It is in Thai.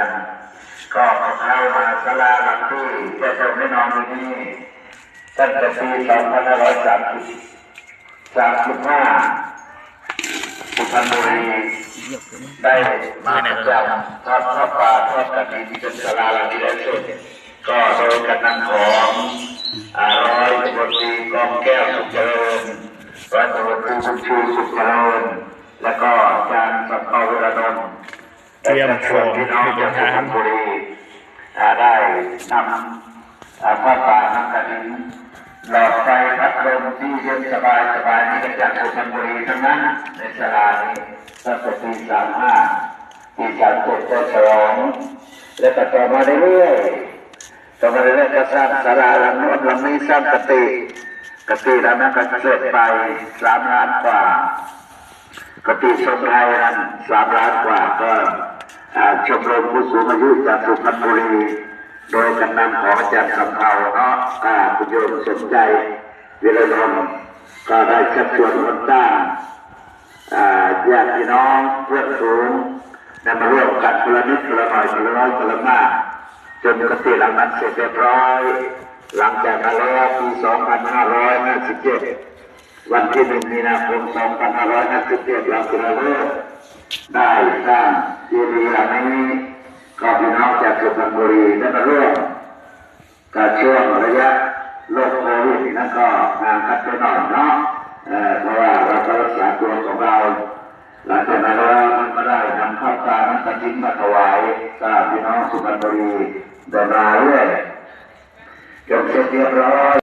กัน ก็เข้ามาสลาหลังที่จะต้องได้นอนที่นี่ตั้งแต่ปี2530 35สุพรรณบุรีได้มาประจำทอดข้าวปลาทอดกระดิ่งเป็นสลาหลังที่ได้เสร็จก็โดยกำนันของอาร้อยตำรวจตีกองแก้วสุขเจริญร้อยตำรวจตรีบุญชูสุขเจริญแล้วก็อาจารย์ส เตรียมของพี่น้องเตรียจากมสุพรทารนณบุรีอ่าได้นำอ่าผ้าป่าน้ำกระดิ่งหลอดไฟพัดลมที่เย็นสบายสบายนี่ก็จากสุพรรณบุรีทั้งนั้นในสลานี้ตั้งแต่ปีสามห้าปีสามหกก็ฉลองแล้วก็ต่อมาเรื่อยๆต่อมาเรื่อยๆก็สร้างสลาหลังโน้นหลังนี้สร้างกติกติแล้วนั้นก็เสร็จไปสามล้านกว่า กติชมไทยนั้นสามล้านกว่าก็ชมรมผู้สูงอายุจากสุพรรณบุรี โดยกำนันของอาจารย์สำเภาเนาะคุณโยมสนใจวิรนนก็ได้ชักชวนคนตั้งอ่าญาติพี่น้องเพื่อนสูงได้มาร่วมกันคนลนิดคนลหน่อยคนละน้อยคนลมากจนกติหลังนั้นเสร็จเรียบร้อย หลังจากนั้นแล้วปี 2557 วันที่หนึ่งมีนาคม2557เราจะเริ่มได้สร้างเจดีย์หลังนี้ก็พี่น้องจากสุพรรณบุรีได้มาร่วมกับช่วงระยะโรคโควิดนั่นก็ห่างกันไปหน่อยเนาะเพราะว่าเราก็รักษาตัวของเรา หลังจากนั้นแล้วมันก็ได้นำข้าวสารน้ำตาลทิ้งมาถวายกับพี่น้องสุพรรณบุรีเดินมาเรื่อยจนเสร็จเรียบร้อย